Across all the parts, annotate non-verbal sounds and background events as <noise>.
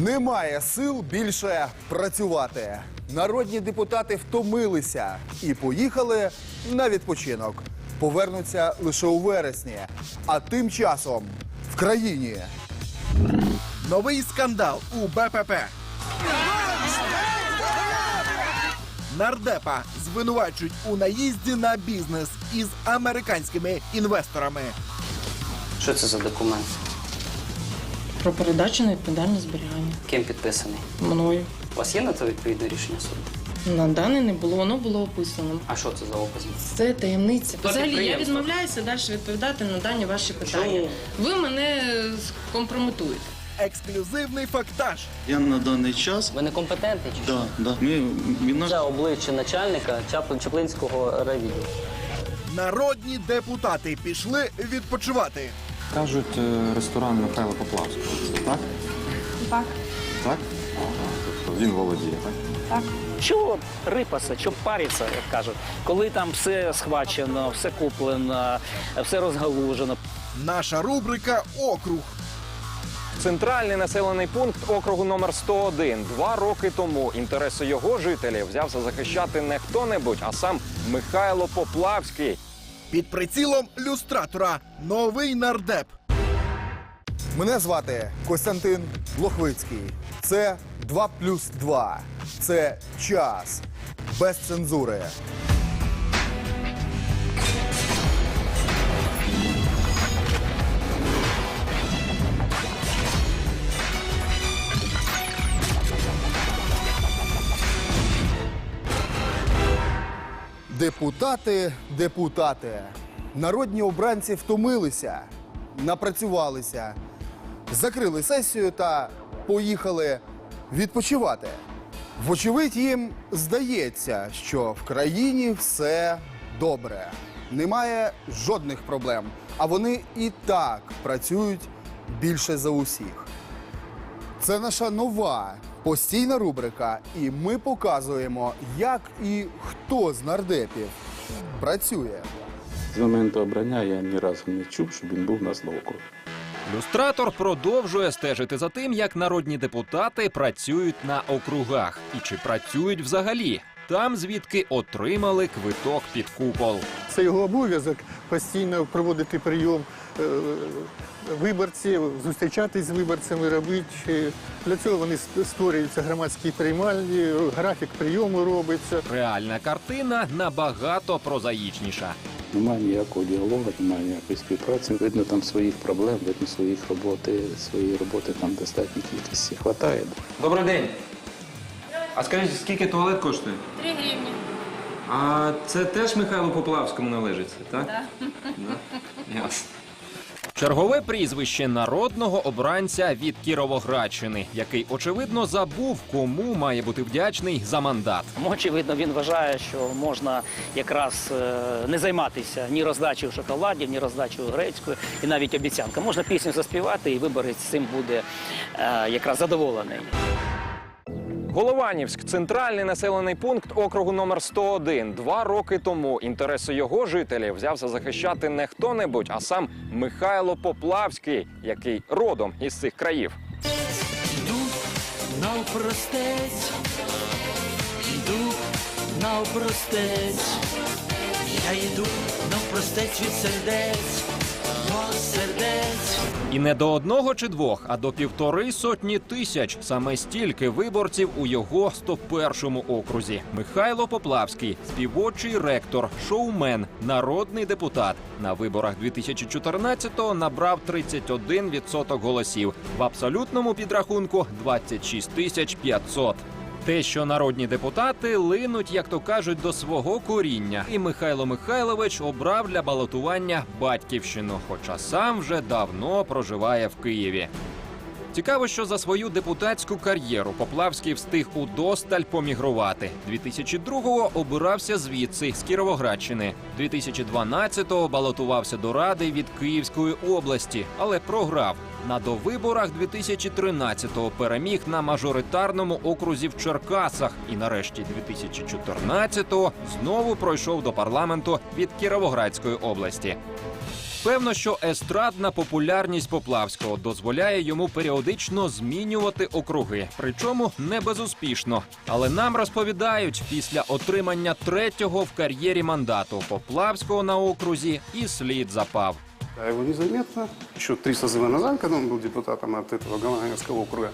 Немає сил більше працювати. Народні депутати втомилися і поїхали на відпочинок. Повернуться лише у вересні. А тим часом в країні Новий скандал у БПП. Нардепа звинувачують у наїзді на бізнес із американськими інвесторами. Що це за документ? Про передачу на відповідальне зберігання Ким підписаний? мною. У вас є на це відповідне рішення суду? На дане не було, воно було описано. А що це за опис? Це таємниця. То Взагалі, я підприємство. відмовляюся далі відповідати на дані ваші питання. Чому? Ви мене скомпрометуєте. Ексклюзивний фактаж. Я на даний час, Ви некомпетентний чи да, да, ми, він наш Це обличчя начальника Чаплин Чаплинського райвідділу. Народні депутати пішли відпочивати. Кажуть, е, ресторан Михайла Поплавського. Так? Так. Так? Тобто він володіє, так? Чого рипаса, чого париться, як кажуть, коли там все схвачено, все куплено, все розгалужено. Наша рубрика Округ. Центральний населений пункт округу номер 101. Два роки тому інтереси його жителів взявся захищати не хто-небудь, а сам Михайло Поплавський. Під прицілом люстратора. Новий нардеп. мене звати Костянтин Лохвицький. Це 2 плюс 2. Це час без цензури. Депутати, депутати. Народні обранці втомилися, напрацювалися, закрили сесію та поїхали відпочивати. Вочевидь, їм здається, що в країні все добре, немає жодних проблем, а вони і так працюють більше за усіх. Це наша нова постійна рубрика, і ми показуємо, як і хто з нардепів працює. З моменту обрання я ні разу не чув, щоб він був на округі. Люстратор продовжує стежити за тим, як народні депутати працюють на округах і чи працюють взагалі там, звідки отримали квиток під купол. Це його обов'язок постійно проводити прийом виборців, зустрічатись з виборцями, робити. Е, Для цього вони створюються громадські приймальні, графік прийому робиться. Реальна картина набагато прозаїчніша. Немає ніякого діалогу, немає ніякої співпраці. Видно там своїх проблем, видно своїх роботи, своєї роботи там достатньо кількості хватає. Добрий день. А скажіть, скільки туалет коштує? Три гривні. А це теж Михайлу Поплавському належить, так? Так. Да. Ясно. Чергове прізвище народного обранця від Кіровоградщини, який очевидно забув, кому має бути вдячний за мандат. Очевидно, він вважає, що можна якраз е, не займатися ні роздачею шоколадів, ні роздачею грецькою, і навіть обіцянка. Можна пісню заспівати, і виборець цим буде е, якраз задоволений. Голованівськ центральний населений пункт округу номер 101. Два роки тому інтереси його жителів взявся захищати не хто-небудь, а сам Михайло Поплавський, який родом із цих країв. Навпростець, йду навпростець, я йду навпростець від сердець. І не до одного чи двох, а до півтори сотні тисяч. Саме стільки виборців у його 101-му окрузі. Михайло Поплавський, співочий ректор, шоумен, народний депутат. На виборах 2014-го набрав 31% голосів. В абсолютному підрахунку 26 тисяч 500. Те, що народні депутати линуть, як то кажуть, до свого коріння, і Михайло Михайлович обрав для балотування батьківщину, хоча сам вже давно проживає в Києві. Цікаво, що за свою депутатську кар'єру Поплавський встиг удосталь помігрувати. 2002-го обирався звідси з Кіровоградщини. 2012-го балотувався до ради від Київської області, але програв. На довиборах 2013-го переміг на мажоритарному окрузі в Черкасах. І нарешті 2014-го знову пройшов до парламенту від Кіровоградської області. Певно, що естрадна популярність Поплавського дозволяє йому періодично змінювати округи, причому не безуспішно. Але нам розповідають, після отримання третього в кар'єрі мандату Поплавського на окрузі і слід запав. А его незаметно. Еще три созыва назад, когда он был депутатом от этого Галаганского округа,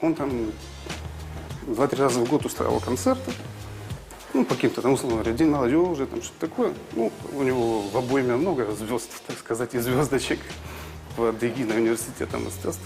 он там два-три раза в год устраивал концерты. Ну, по каким-то там, условно говоря, День молодежи, там что-то такое. Ну, у него в обойме много звезд, так сказать, и звездочек по Дегина университета мастерств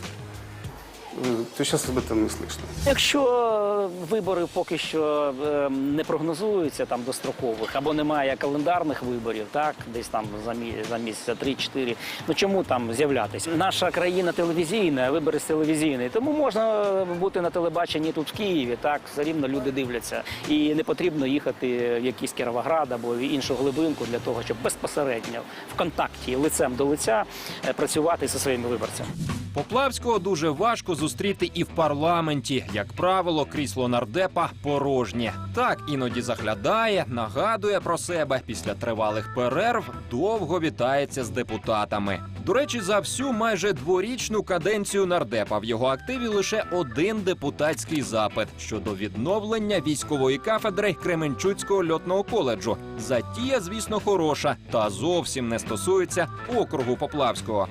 Э, То сейчас об этом не слышно. Якщо вибори поки що е, не прогнозуються там дострокових або немає календарних виборів, так десь там за мі- за місяця 3-4, ну чому там з'являтися? Наша країна телевізійна, а вибори з телевізійної, тому можна бути на телебаченні тут в Києві. Так все рівно люди дивляться, і не потрібно їхати в якийсь Кіровоград або в іншу глибинку для того, щоб безпосередньо в контакті лицем до лиця е, працювати зі своїми виборцями. Поплавського дуже важко зустріти і в парламенті. Як правило, крісло нардепа порожнє. Так іноді заглядає, нагадує про себе. Після тривалих перерв довго вітається з депутатами. До речі, за всю майже дворічну каденцію нардепа в його активі лише один депутатський запит щодо відновлення військової кафедри Кременчуцького льотного коледжу. Затія, звісно, хороша, та зовсім не стосується округу Поплавського.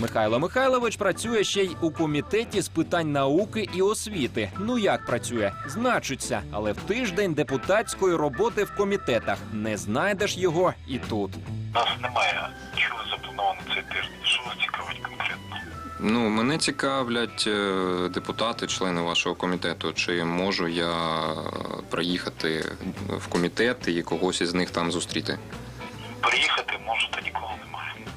Михайло Михайлович працює ще й у комітеті з питань науки і освіти. Ну як працює? Значиться, але в тиждень депутатської роботи в комітетах не знайдеш його і тут. нас немає нічого заплановано цей тиждень. Що вас цікавить конкретно? Ну, мене цікавлять е, депутати, члени вашого комітету. Чи можу я е, приїхати в комітет і когось із них там зустріти? Приїхати можете, нікого.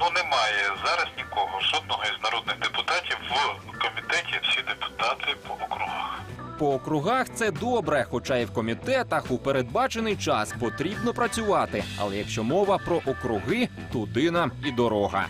Ну немає зараз нікого. Жодного із народних депутатів в комітеті. Всі депутати по округах. По округах це добре, хоча і в комітетах у передбачений час потрібно працювати. Але якщо мова про округи, туди нам і дорога.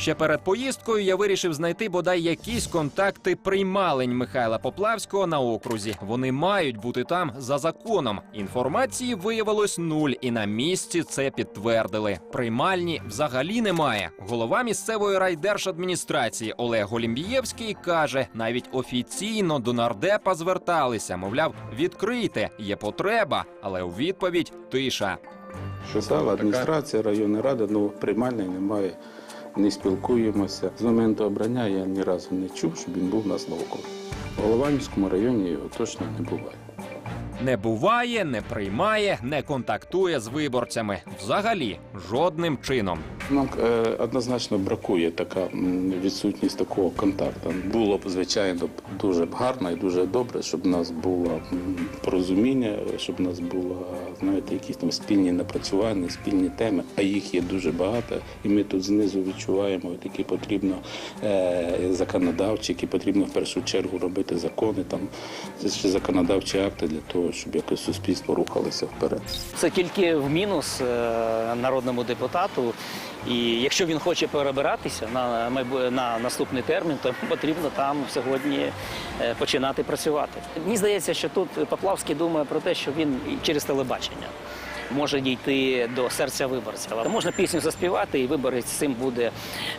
Ще перед поїздкою я вирішив знайти бодай якісь контакти приймалень Михайла Поплавського на окрузі. Вони мають бути там за законом. Інформації виявилось нуль, і на місці це підтвердили. Приймальні взагалі немає. Голова місцевої райдержадміністрації Олег Голімбієвський каже, навіть офіційно до нардепа зверталися. Мовляв, відкрийте, є потреба, але у відповідь тиша. Писала адміністрація, районна рада, ну приймальної немає, не спілкуємося. З моменту обрання я ні разу не чув, щоб він був у нас на округ. В Голованівському районі його точно не буває. Не буває, не приймає, не контактує з виборцями. Взагалі жодним чином. Нам е, однозначно бракує така відсутність такого контакту. Було б звичайно дуже б гарно і дуже добре, щоб у нас було порозуміння, щоб у нас було знаєте, якісь там спільні напрацювання, спільні теми, а їх є дуже багато. І ми тут знизу відчуваємо, які потрібно е, законодавчі, які потрібно в першу чергу робити закони, там законодавчі акти для того, щоб якось суспільство рухалося вперед. Це тільки в мінус е, народному депутату. І якщо він хоче перебиратися на на наступний термін, то <laughs> потрібно там сьогодні е, починати працювати. Мені здається, що тут Поплавський думає про те, що він через телебачення. Може дійти до серця виборця. Але можна пісню заспівати, і виборець цим буде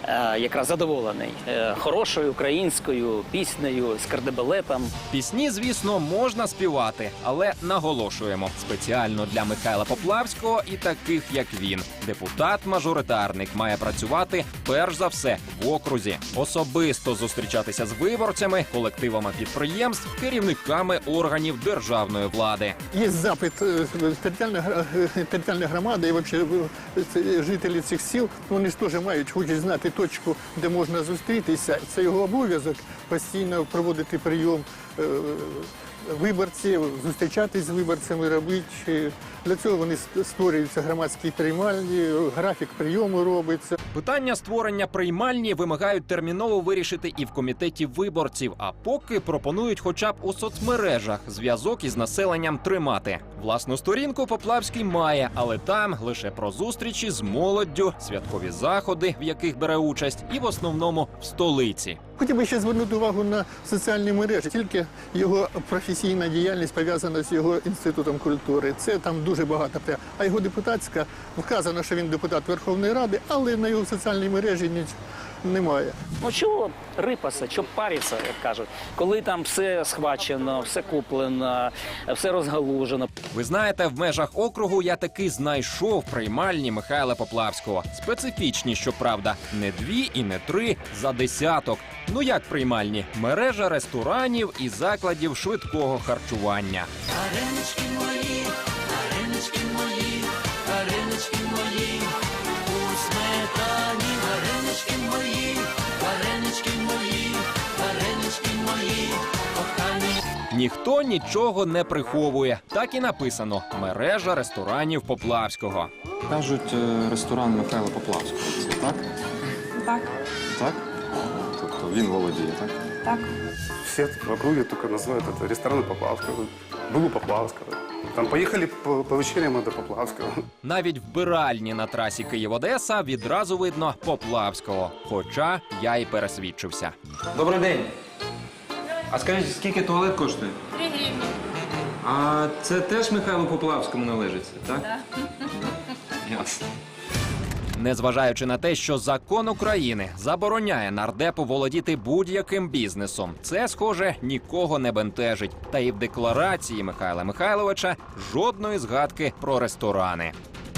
е, якраз задоволений е, хорошою українською піснею з кардебалетом. Пісні, звісно, можна співати, але наголошуємо спеціально для Михайла Поплавського і таких, як він. Депутат-мажоритарник має працювати перш за все в окрузі, особисто зустрічатися з виборцями, колективами підприємств, керівниками органів державної влади. Є запит е, територіальної гра- громада територіальної громади і взагалі е, жителі цих сіл. Вони ж теж мають, хочуть знати точку, де можна зустрітися. Це його обов'язок постійно проводити прийом е, виборців, зустрічатись з виборцями, робити. Для цього вони створюються громадські приймальні, графік прийому робиться. Питання створення приймальні вимагають терміново вирішити і в комітеті виборців. А поки пропонують, хоча б у соцмережах зв'язок із населенням тримати. Власну сторінку Поплавський має, але там лише про зустрічі з молоддю, святкові заходи, в яких бере участь, і в основному в столиці. Хотів би ще звернути увагу на соціальні мережі. Тільки його профіль професійна діяльність пов'язана з його інститутом культури. Це там дуже багато. А його депутатська вказано, що він депутат Верховної Ради, але на його соціальній мережі ніч немає. Ну чого рипаса, чого париться, як кажуть, коли там все схвачено, все куплено, все розгалужено. Ви знаєте, в межах округу я таки знайшов приймальні Михайла Поплавського. Специфічні, щоправда, не дві і не три за десяток. Ну як приймальні? Мережа ресторанів і закладів швидкого харчування. Варенички мої, варенички мої, Ніхто нічого не приховує. Так і написано: мережа ресторанів Поплавського. Кажуть, е, ресторан Михайла Поплавського. Це так? Так, Так? Тобто він володіє, так? так. Все в округе только называют это рестораны Поплавского. Был у Поплавского. Там поехали по, по вечерям до Поплавского. Навіть вбиральні на трасі Київ-Одеса відразу видно Поплавського. Хоча я й пересвідчився. Добрий день. А скажіть, скільки туалет коштує? Три гривні. А це теж Михайлу Поплавському належить, так? Ясно. Незважаючи на те, що закон України забороняє нардепу володіти будь-яким бізнесом, це схоже нікого не бентежить. Та і в декларації Михайла Михайловича жодної згадки про ресторани.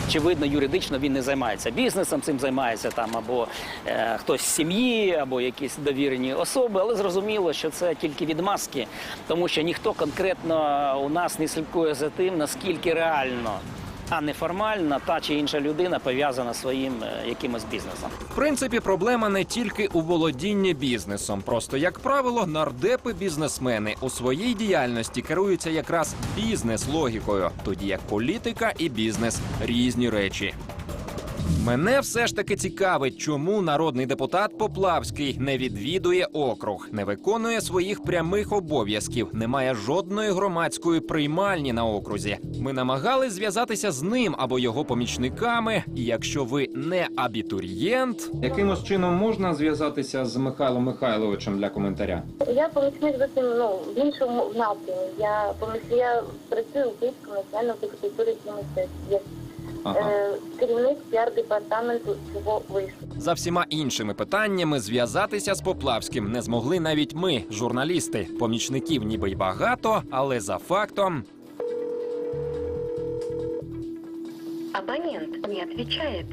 Очевидно, юридично він не займається бізнесом, цим займається там або е, хтось з сім'ї, або якісь довірені особи, але зрозуміло, що це тільки відмазки, тому що ніхто конкретно у нас не слідкує за тим, наскільки реально, а не формально та чи інша людина пов'язана своїм е, якимось бізнесом. В принципі, проблема не тільки у володінні бізнесом. Просто, як правило, нардепи-бізнесмени у своїй діяльності керуються якраз бізнес-логікою, тоді як політика і бізнес різні речі. Мене все ж таки цікавить, чому народний депутат Поплавський не відвідує округ, не виконує своїх прямих обов'язків, не має жодної громадської приймальні на окрузі. Ми намагались зв'язатися з ним або його помічниками. І якщо ви не абітурієнт, Якимось чином можна зв'язатися з Михайлом Михайловичем для коментаря? Я помічник зовсім ну, в іншому напрямі. Я помічник, я працюю у Київському національному фізкультурі і. Е, керівник піар-департаменту цього вишу. за всіма іншими питаннями зв'язатися з Поплавським не змогли навіть ми, журналісти. Помічників ніби й багато, але за фактом Абонент не відповідає.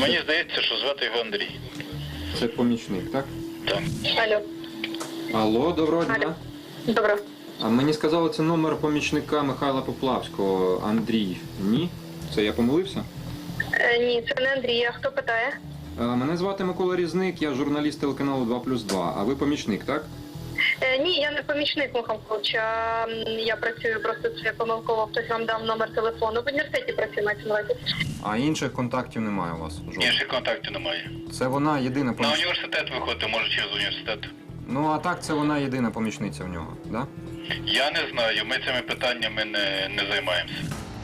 Мені здається, що звати його Андрій. Це помічник, так? Так. Алло, Алло, доброго дня. добре. А мені сказали, це номер помічника Михайла Поплавського. Андрій. Ні? Це я помилився? Е, ні, це не Андрій. А хто питає? Е, Мене звати Микола Різник, я журналіст телеканалу 2 плюс 2. А ви помічник, так? Е, ні, я не помічник Михайлович. а, м, Я працюю просто це помилково. Хтось вам дав номер телефону. В університеті працюю мається на увазі. А інших контактів немає у вас. Інших контактів немає. Це вона єдина На університет виходити, може через університет. Ну а так це вона єдина помічниця в нього, да? Я не знаю, ми цими питаннями не, не займаємося.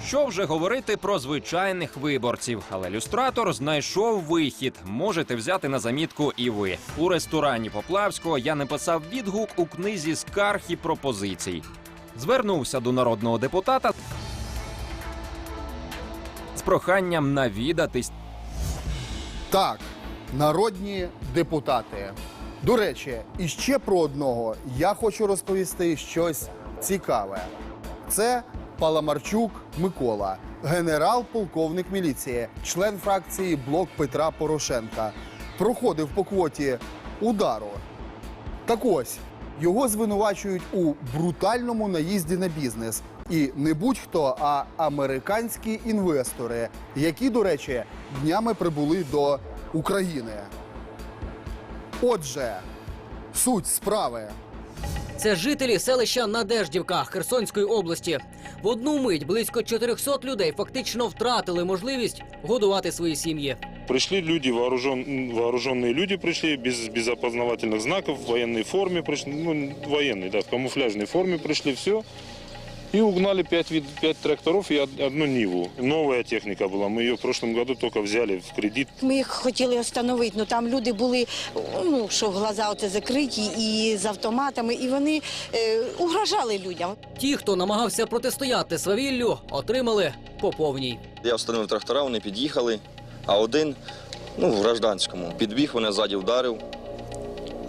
Що вже говорити про звичайних виборців, але люстратор знайшов вихід. Можете взяти на замітку і ви. У ресторані Поплавського я написав відгук у книзі скарг і пропозицій. Звернувся до народного депутата з проханням навідатись Так, народні депутати. До речі, іще про одного я хочу розповісти щось цікаве. Це Паламарчук Микола, генерал-полковник міліції, член фракції Блок Петра Порошенка. Проходив по квоті удару. Так ось його звинувачують у брутальному наїзді на бізнес. І не будь-хто, а американські інвестори, які, до речі, днями прибули до України. Отже, суть справи. Це жителі селища Надеждівка Херсонської області. В одну мить близько 400 людей фактично втратили можливість годувати свої сім'ї. Пришли люди, вооружен, вооруженные люди пришли, без, без опознавательных знаков, в военной форме пришли, ну, военной, да, в камуфляжной форме пришли, все. И угнали пять, вид- пять тракторов и одну Ниву. Новая техника была. Мы ее в прошлом году только взяли в кредит. Ми їх хотіли остановити, але там люди були, ну, що глаза оце закриті і з автоматами, і вони е, угрожали людям. Ті, хто намагався протистояти свавіллю, отримали по повній. Я встановив трактора, вони під'їхали, а один, ну, в гражданському, підбіг, мене ззаді вдарив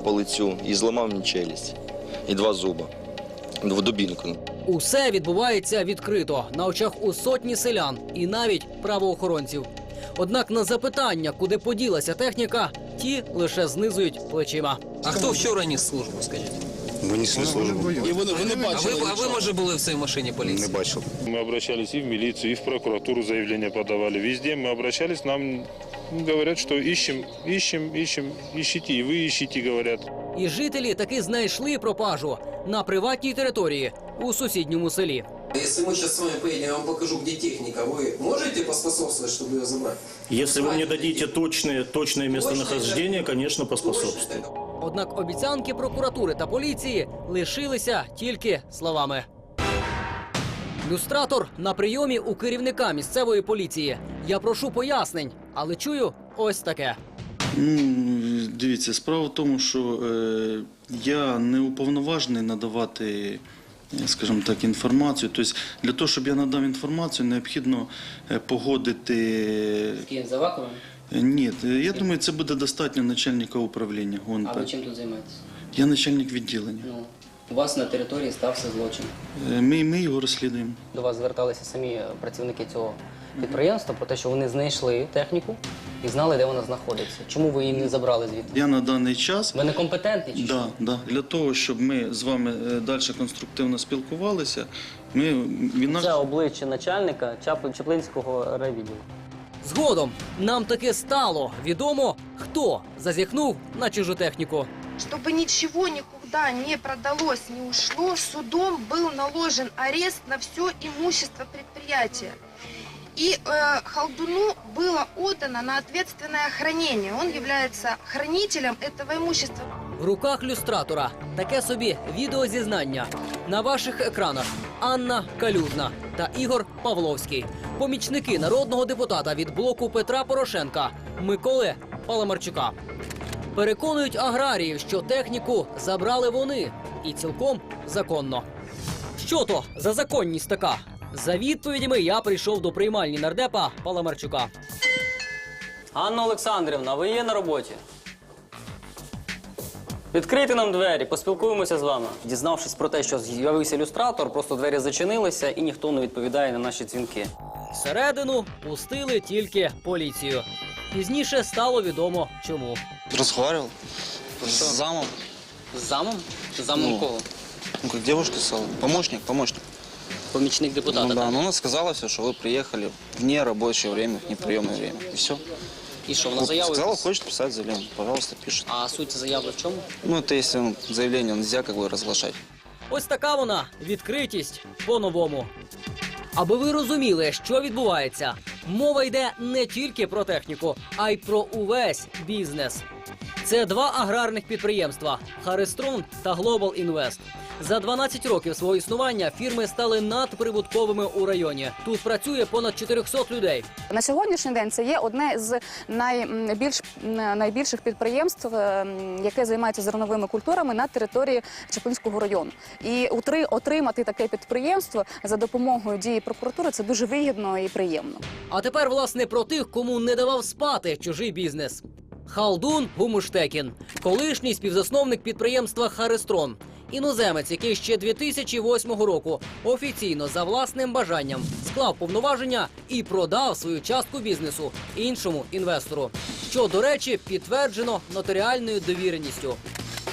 по лицю і зламав мені челюсть. І два зуба. В дубінку. Усе відбувається відкрито на очах у сотні селян і навіть правоохоронців. Однак на запитання, куди поділася техніка, ті лише знизують плечима. А хто вчора ніс службу, скажіть? Ми несли службу. І вони, вони бачили. А ви, а ви може були в цій машині поліції? Не бачив. Мы обращались и в милицию, и в прокуратуру заявления подавали. Везде мы обращались, нам говорят, что ищем, ищем, ищем, ищите, и вы ищите, говорят. І жителі таки знайшли пропажу на приватній території у сусідньому селі. Если мы сейчас с вами поедем, я вам покажу, где техника, вы можете поспособствовать, чтобы ее забрать? Если вы мне дадите точное, точное местонахождение, конечно, поспособствую. Однак обіцянки прокуратури та поліції лишилися тільки словами. Люстратор на прийомі у керівника місцевої поліції. Я прошу пояснень, але чую ось таке. Ну, дивіться, справа в тому, що е, я не уповноважений надавати, е, скажімо так, інформацію. Тобто, для того, щоб я надав інформацію, необхідно е, погодити. Київ за вакуумом? Е, Ні, е, я думаю, це буде достатньо начальника управління ГУНП. А ви чим тут займаєтесь? Я начальник відділення. Ну, у вас на території стався злочин. Е, Ми, ми його розслідуємо. До вас зверталися самі працівники цього підприємства про те, що вони знайшли техніку і знали, де вона знаходиться. Чому ви її не забрали звідти? Я на даний час. Ви некомпетентні чи да, да. Для того, щоб ми з вами е, далі конструктивно спілкувалися, ми він наш Це обличчя начальника Чап- Чаплинського райвідділу. Згодом нам таки стало відомо, хто зазіхнув на чужу техніку. Чтобы ничего никуда не продалось, не ушло, судом был наложен арест на все имущество предприятия. И э, Халдуну было отдано на ответственное хранение. Он является хранителем этого имущества. В руках люстратора таке собі відеозізнання. На ваших екранах Анна Калюжна та Ігор Павловський, помічники народного депутата від блоку Петра Порошенка Миколи Паламарчука. Переконують аграріїв, що техніку забрали вони і цілком законно. Що то за законність така? За відповідями я прийшов до приймальні нардепа Паламарчука. Анна Олександрівна, ви є на роботі? Відкрийте нам двері, поспілкуємося з вами. Дізнавшись про те, що з'явився люстратор, просто двері зачинилися і ніхто не відповідає на наші дзвінки. Всередину пустили тільки поліцію. Пізніше стало відомо чому. Разговаривал с замом. З замом? З замом Ну, кого? Ну, как девушка. Помощник, помощник Помічник депутата. Ну да, так? но она сказала все, что вы приехали в нерабочее время, в неприемное время. И все. І що, вона заяву? Сказала, хочет писать заявление. Пожалуйста, пишет. А суть заяви в чому? Ну, это если ну, заявление нельзя как бы разглашать. Ось така вона відкритість по-новому. Аби ви розуміли, що відбувається, мова йде не тільки про техніку, а й про увесь бізнес. Це два аграрних підприємства Харистрон та Глобал Інвест. За 12 років свого існування фірми стали надприбутковими у районі. Тут працює понад 400 людей. На сьогоднішній день це є одне з найбільш найбільших підприємств, е, яке займається зерновими культурами на території Чаплинського району. І отримати таке підприємство за допомогою дії прокуратури це дуже вигідно і приємно. А тепер, власне, про тих, кому не давав спати чужий бізнес. Халдун Гумуштекін, колишній співзасновник підприємства Харистрон. Іноземець, який ще 2008 року офіційно за власним бажанням склав повноваження і продав свою частку бізнесу іншому інвестору, що, до речі, підтверджено нотаріальною довіреністю.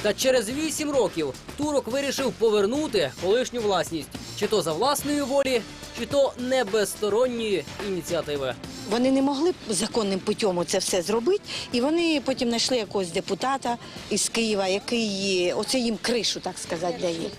Та через 8 років турок вирішив повернути колишню власність, чи то за власної волі, чи то не без сторонньої ініціативи. Вони не могли законним путем це все зробити, і вони потім знайшли якогось депутата із Києва, який оце їм кришу, так сказати, дає.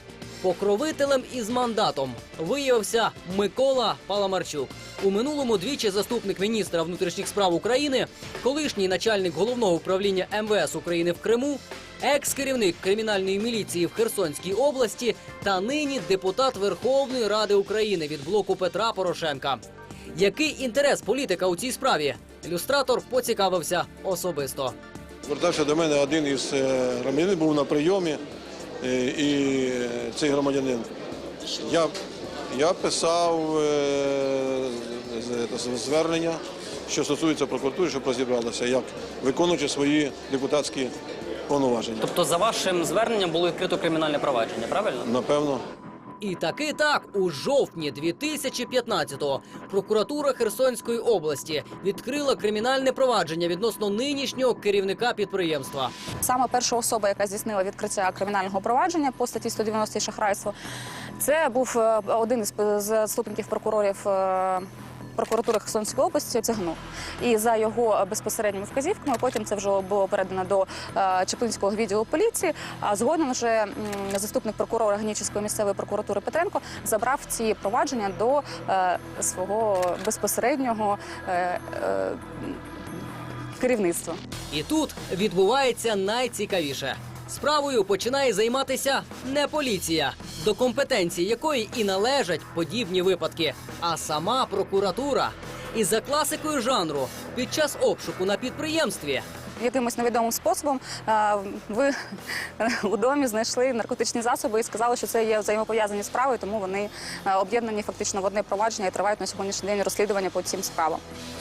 Покровителем із мандатом виявився Микола Паламарчук. У минулому двічі заступник міністра внутрішніх справ України, колишній начальник головного управління МВС України в Криму, екс-керівник кримінальної міліції в Херсонській області та нині депутат Верховної Ради України від блоку Петра Порошенка. Який інтерес політика у цій справі? Ілюстратор поцікавився особисто. Звертався до мене один із е, громадянин, був на прийомі, е, і цей громадянин. Я, я писав е, звернення, що стосується прокуратури, щоб розібралося, як виконуючи свої депутатські повноваження. Тобто, за вашим зверненням було відкрито кримінальне провадження, правильно? Напевно. І таки так, у жовтні 2015-го прокуратура Херсонської області відкрила кримінальне провадження відносно нинішнього керівника підприємства. Саме перша особа, яка здійснила відкриття кримінального провадження по статті 190 шахрайство, це був е, один із заступників прокурорів. Прокуратури Херсонської області Цигнук. І за його безпосередніми вказівками потім це вже було передано до е, Чеплинського відділу поліції. А згодом вже заступник прокурора Генічеської місцевої прокуратури Петренко забрав ці провадження до е, свого безпосереднього е, керівництва. І тут відбувається найцікавіше. Справою починає займатися не поліція, до компетенції якої і належать подібні випадки, а сама прокуратура. І за класикою жанру під час обшуку на підприємстві якимось невідомим способом е, ви у домі знайшли наркотичні засоби і сказали, що це є взаємопов'язані справи, тому вони е, об'єднані фактично в одне провадження і тривають на сьогоднішній день розслідування по цим справам.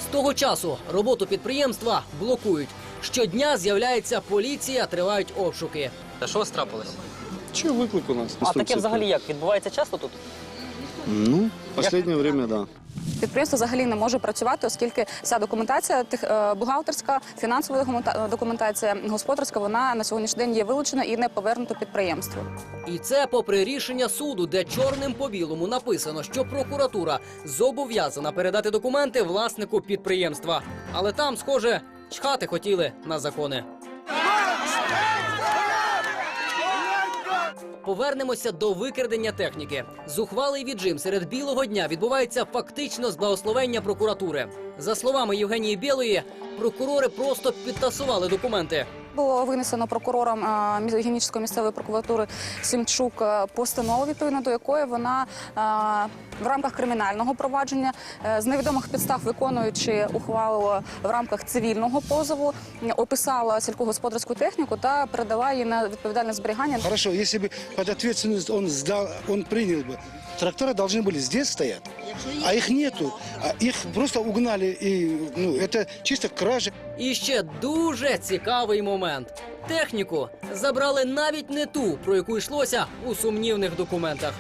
З того часу роботу підприємства блокують. Щодня з'являється поліція, тривають обшуки. Та що у вас трапилось? Че выклик у нас? А таке взагалі як? Відбувається часто тут? Ну, в последнее время, да. Підприємство взагалі не може працювати, оскільки вся документація тех- е, бухгалтерська, фінансова документація, господарська, вона на сьогоднішній день є вилучена і не повернута підприємству. І це попри рішення суду, де чорним по білому написано, що прокуратура зобов'язана передати документи власнику підприємства. Але там, схоже, чхати хотіли на закони. Повернемося до викрадення техніки. Зухвалий віджим серед білого дня відбувається фактично з благословення прокуратури. За словами Євгенії Білої, прокурори просто підтасували документи Було винесено прокурором е, мі- Генічеської місцевої прокуратури Сімчук е, постанову, відповідно до якої вона е, в рамках кримінального провадження е, з невідомих підстав, виконуючи ухвалу в рамках цивільного позову, м, описала сільськогосподарську техніку та передала її на відповідальне зберігання. Хорошо, если бы под ответственность он сдал, он принял бы. Трактора должны были здесь стоять, а их нету. А их просто угнали, и ну, это чисто кража. І ще дуже цікавий момент. Техніку забрали навіть не ту, про яку йшлося у сумнівних документах.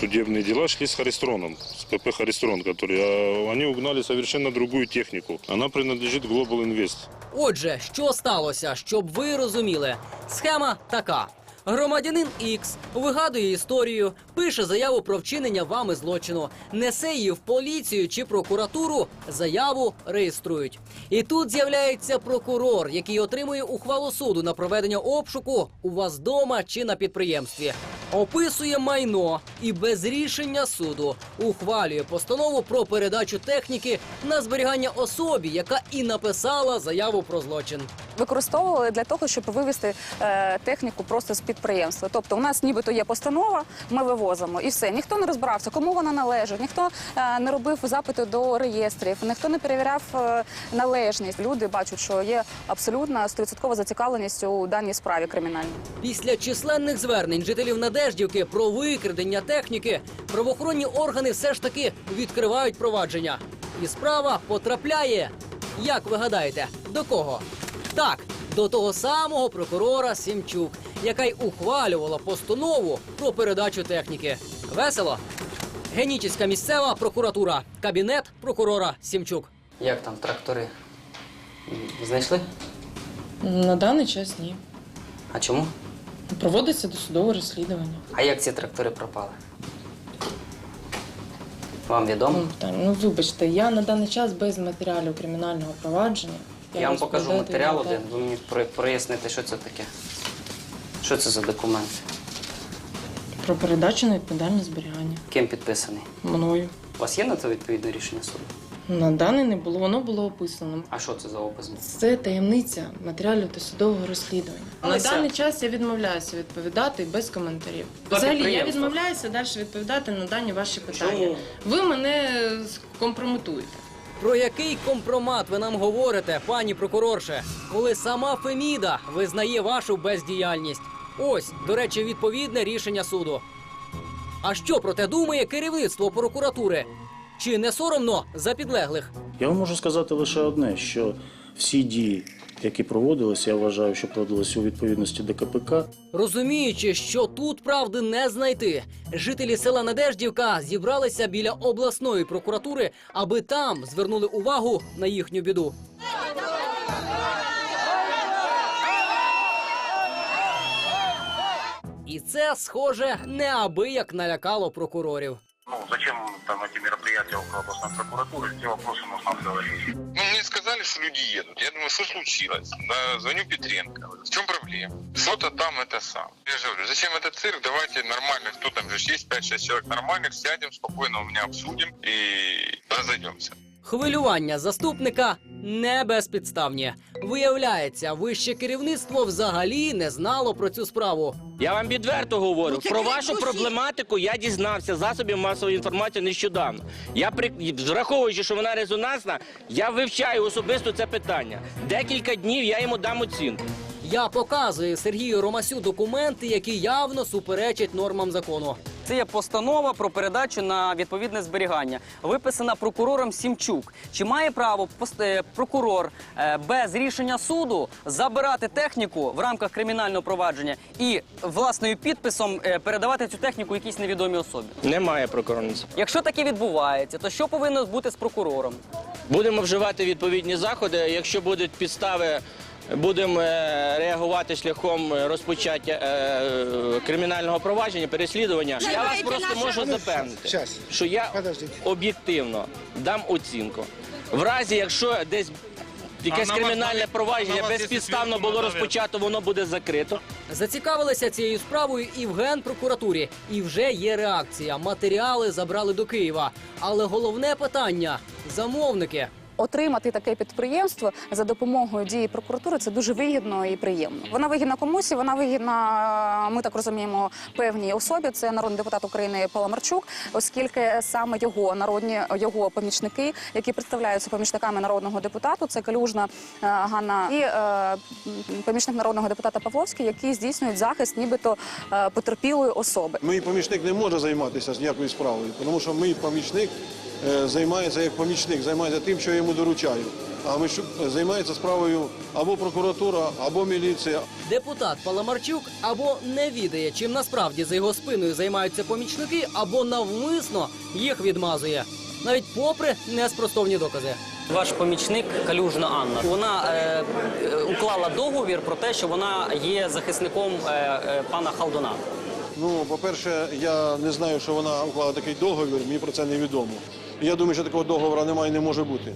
Судебные дела шли с Харистроном, с ПП Харистрон, который, а, они угнали совершенно другую технику. Она принадлежит Global Invest. Отже, що сталося, щоб ви розуміли? Схема така. Громадянин X вигадує історію, пише заяву про вчинення вами злочину, несе її в поліцію чи прокуратуру, заяву реєструють. І тут з'являється прокурор, який отримує ухвалу суду на проведення обшуку у вас вдома чи на підприємстві. Описує майно і без рішення суду ухвалює постанову про передачу техніки на зберігання особі, яка і написала заяву про злочин. Використовували для того, щоб вивезти е, техніку просто з підприємства. Тобто, у нас нібито є постанова, ми вивозимо і все. Ніхто не розбирався, кому вона належить, ніхто е, не робив запити до реєстрів, ніхто не перевіряв е, належність. Люди бачать, що є абсолютна 100% зацікавленість у даній справі кримінальній. Після численних звернень жителів Надеждівки про викрадення техніки правоохоронні органи все ж таки відкривають провадження. І справа потрапляє. Як ви гадаєте, до кого? Так, до того самого прокурора Сімчук, яка й ухвалювала постанову про передачу техніки. Весело. Генічеська місцева прокуратура. Кабінет прокурора Сімчук. Як там трактори? Знайшли? На даний час ні. А чому? Проводиться досудове розслідування. А як ці трактори пропали? Вам відомо? Ну, питання. ну вибачте, я на даний час без матеріалів кримінального провадження. Я вам покажу матеріал один, ви мені про- проясните, що це таке. Що це за документ? Про передачу на відповідальне зберігання. Ким підписаний? Мною. У вас є на це відповідне рішення суду? На даний не було, воно було описано. А що це за опис? Це таємниця матеріалів та судового розслідування. Але на це- даний час я відмовляюся відповідати без коментарів. Та Взагалі, я підприємство. відмовляюся далі відповідати на дані ваші питання. Чому? Ви мене компрометуєте. Про який компромат ви нам говорите, пані прокурорше, коли сама Феміда визнає вашу бездіяльність? Ось, до речі, відповідне рішення суду. А що про те думає керівництво прокуратури? Чи не соромно за підлеглих? Я вам можу сказати лише одне, що всі дії, які проводилися, я вважаю, що проводилися у відповідності до КПК, Розуміючи, що тут правди не знайти, жителі села Надеждівка зібралися біля обласної прокуратури, аби там звернули увагу на їхню біду. І це, схоже, неабияк налякало прокурорів. Ну, зачем там эти мероприятия около областной прокуратуры? Эти вопросы нужно обговорить. Ну, мне сказали, что люди едут. Я думаю, что случилось? Да, звоню Петренко. В чем проблема? Что-то там это сам. Я же говорю, зачем этот цирк? Давайте нормально, кто там же есть 5-6 человек нормальных, сядем спокойно, у меня обсудим и разойдемся. Хвилювання заступника не безпідставні. Виявляється, вище керівництво взагалі не знало про цю справу. Я вам відверто говорю, про вашу проблематику я дізнався засобів масової інформації нещодавно. Я при враховуючи, що вона резонансна, я вивчаю особисто це питання. Декілька днів я йому дам оцінку. Я показую Сергію Ромасю документи, які явно суперечать нормам закону. Це є постанова про передачу на відповідне зберігання, виписана прокурором Сімчук. Чи має право е, прокурор е, без рішення суду забирати техніку в рамках кримінального провадження і власною підписом е, передавати цю техніку якійсь невідомій особі? Немає прокурорниці. Якщо таке відбувається, то що повинно бути з прокурором? Будемо вживати відповідні заходи. Якщо будуть підстави, будемо е, реагувати шляхом розпочаття е, кримінального провадження, переслідування. Я вас просто можу запевнити, що я об'єктивно дам оцінку. В разі, якщо десь якесь кримінальне провадження безпідставно було розпочато, воно буде закрито. Зацікавилися цією справою і в Генпрокуратурі, і вже є реакція. Матеріали забрали до Києва. Але головне питання замовники. Отримати таке підприємство за допомогою дії прокуратури це дуже вигідно і приємно. Вона вигідна комусь, вона вигідна. Ми так розуміємо певній особі. Це народний депутат України Паламарчук, оскільки саме його народні його помічники, які представляються помічниками народного депутату, це Калюжна е, Ганна і е, помічник народного депутата Павловський, які здійснюють захист, нібито е, потерпілої особи. Мій помічник не може займатися ніякою справою, тому що мій помічник займається як помічник, займається тим, що я йому доручаю. А ми займається справою або прокуратура, або міліція. Депутат Паламарчук або не відає, чим насправді за його спиною займаються помічники, або навмисно їх відмазує, навіть попри неспростовні докази. Ваш помічник Калюжна Анна. Вона е, е, уклала договір про те, що вона є захисником е, е, пана Халдуна. Ну, по-перше, я не знаю, що вона уклала такий договір, мені про це не відомо. Я думаю, що такого договору немає і не може бути.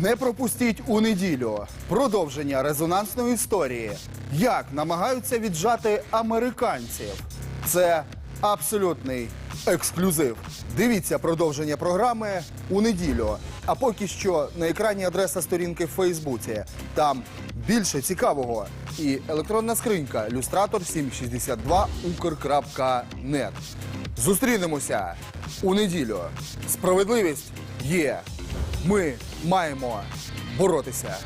Не пропустіть у неділю продовження резонансної історії. Як намагаються віджати американців. Це абсолютний ексклюзив. Дивіться продовження програми у неділю. А поки що на екрані адреса сторінки в Фейсбуці. Там більше цікавого. І електронна скринька люстратор 762 ukr.net. Зустрінемося у неділю. Справедливість є. Ми маємо боротися.